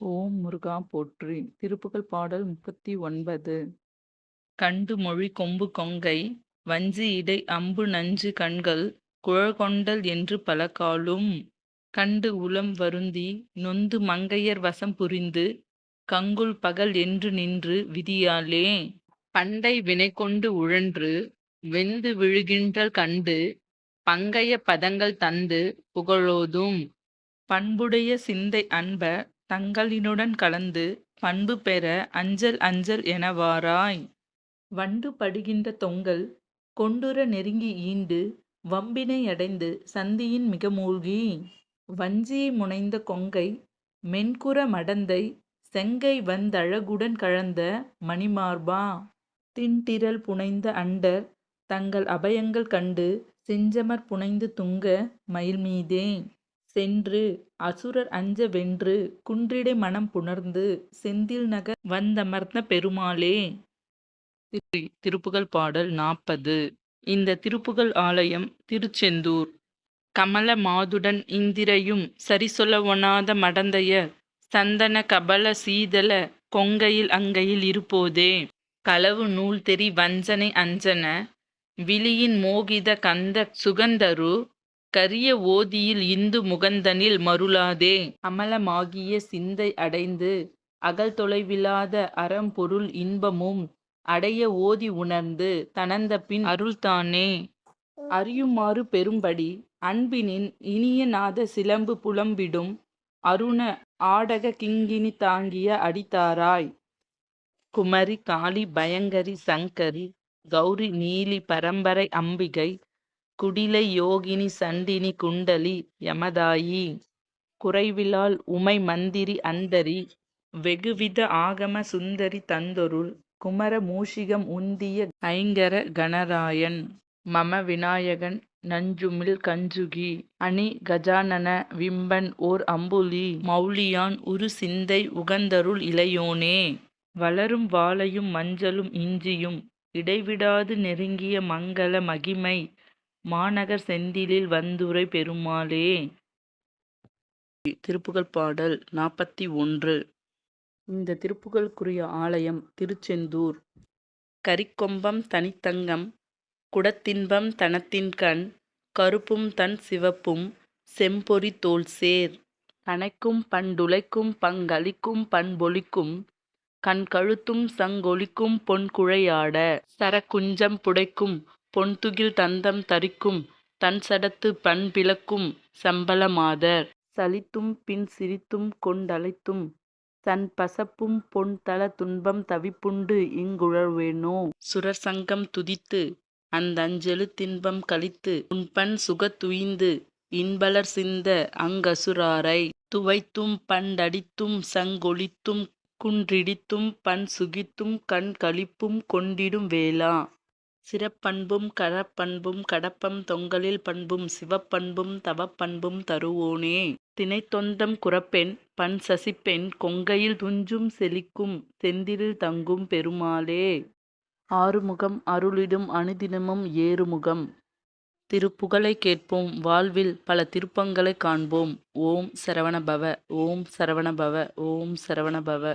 ஓம் முருகா போற்றி! திருப்புகழ் பாடல் முப்பத்தி ஒன்பது. கண்டு மொழி கொம்பு கொங்கை வஞ்சி இடை அம்பு நஞ்சு கண்கள் குழல்கொண்டல் என்று பலகாலும் கண்டு உளம் வருந்தி நொந்து மங்கையர் வசம் புரிந்து கங்குல் பகல் என்று நின்று விதியாலே பண்டை வினை கொண்டு உழன்று வெந்து விழுகின்றல் கண்டு பங்கைய பதங்கள் தந்து புகழோதும் பண்புடைய சிந்தை அன்ப தங்களினுடன் கலந்து பண்பு பெற அஞ்சல் அஞ்சல் எனவாராய் வண்டு படுகின்ற தொங்கல் கொண்டுற நெருங்கி ஈண்டு வம்பினை அடைந்து சந்தியின் மிக மூழ்கி. வஞ்சியை முனைந்த கொங்கை மென்குற மடந்தை செங்கை வந்தழகுடன் கழந்த மணிமார்பா. தின்திரள் புனைந்த அண்டர் தங்கள் அபயங்கள் கண்டு செஞ்சமர் புனைந்து துங்க மயில்மீதே. சென்று அசுரர் அஞ்ச வென்று குன்றிடை மனம் புணர்ந்து செந்தில் நகர் வந்தமர்ந்த பெருமாளே. திரு- திருப்புகழ் பாடல் நாற்பது இந்த திருப்புகழ் ஆலயம் திருச்செந்தூர். கமல மாதுடன் இந்திரையும் சரிசொல ஒணாத மடந்தைய சந்தன கபல சீதல கொங்கையில் அங்கையில் இருப்போதே. களவு நூல் தெரி வஞ்சனை அஞ்சன விழியின் மோகித கந்த சுகந்தரு கரிய ஓதியில் இந்து முகந்தனில் மருளாதே. அமலமாகிய சிந்தை அடைந்து அகல் தொலைவிலாத அறம்பொருள் இன்பமும் அடைய ஓதி உணர்ந்து தனந்த பின் அருள்தானே. அறியுமாறு பெரும்படி அன்பினின் இனிய நாத சிலம்பு புலம்பிடும் அருண ஆடக கிங்கினி தாங்கிய அடித்தாராய். குமரி காளி பயங்கரி சங்கரி கௌரி நீலி பரம்பரை அம்பிகை குடிலை யோகினி சண்டினி குண்டலி யமதாயி. குறைவிலால் உமை மந்திரி அந்தரி. வெகுவித ஆகம சுந்தரி தந்தொருள். குமர மூஷிகம் உந்திய ஐங்கர கணராயன் மம விநாயகன் நஞ்சுமில் கஞ்சுகி. அணி கஜானன விம்பன் ஓர் அம்புலி. மௌலியான் உரு சிந்தை உகந்தருள் இளையோனே. வளரும் வாளையும் மஞ்சளும் இஞ்சியும். இடைவிடாது நெருங்கிய மங்கள மகிமை. மாநகர் செந்திலில் வந்துரை பெருமாளே திருப்புகழ் பாடல் நாற்பத்தி ஒன்று. இந்த திருப்புகழுக்குரிய ஆலயம் திருச்செந்தூர். கரிக்கொம்பம் தனித்தங்கம் குடத்தின்பம் தனத்தின்கண் கருப்பும் தன் சிவப்பும் செம்பொறி தோல் சேர் கனைக்கும் பண்டுளைக்கும் பங்களிக்கும் பண்பொலிக்கும் கண் கழுத்தும் சங்கொலிக்கும் பொன் குழையாட சரக்குஞ்சம் புடைக்கும் பொன்துகில் தந்தம் தரிக்கும் தன் சடத்து பண்பிளக்கும் சம்பளமாதர் சம்பல மாதர். சலித்தும் பின் சிரித்தும் கொண்டழைத்தும் தன் பசப்பும் பொன் தல துன்பம் தவிப்புண்டு இங்குழல்வேனோ? சுரர் சங்கம் துதித்து அந்தஞ்செழு தின்பம் கழித்து உன்பண் சுகத்துயிந்து இன்பலர் சிந்த அங்கசுராரை. துவைத்தும் பண்டடித்தும் சங்கொலித்தும் குன்றிடித்தும் பண் சுகித்தும் கண் கழிப்பும் கொண்டிடும் வேளா. சிறப்பண்பும் கரப்பண்பும் கடப்பம் தொங்கலில் பண்பும் சிவப்பண்பும் தவப்பண்பும் தருவோனே. தினைத்தொந்தம் குரப்பெண் பண் சசிப்பெண் கொங்கையில் துஞ்சும் செழிக்கும் செந்திலில் தங்கும் பெருமாளே. ஆறுமுகம் அருளிடும் அணுதினமும் ஏறுமுகம். திருப்புகழை கேட்போம் வாழ்வில் பல திருப்பங்களை காண்போம். ஓம் சரவணபவ ஓம் சரவணபவ ஓம் சரவணபவ.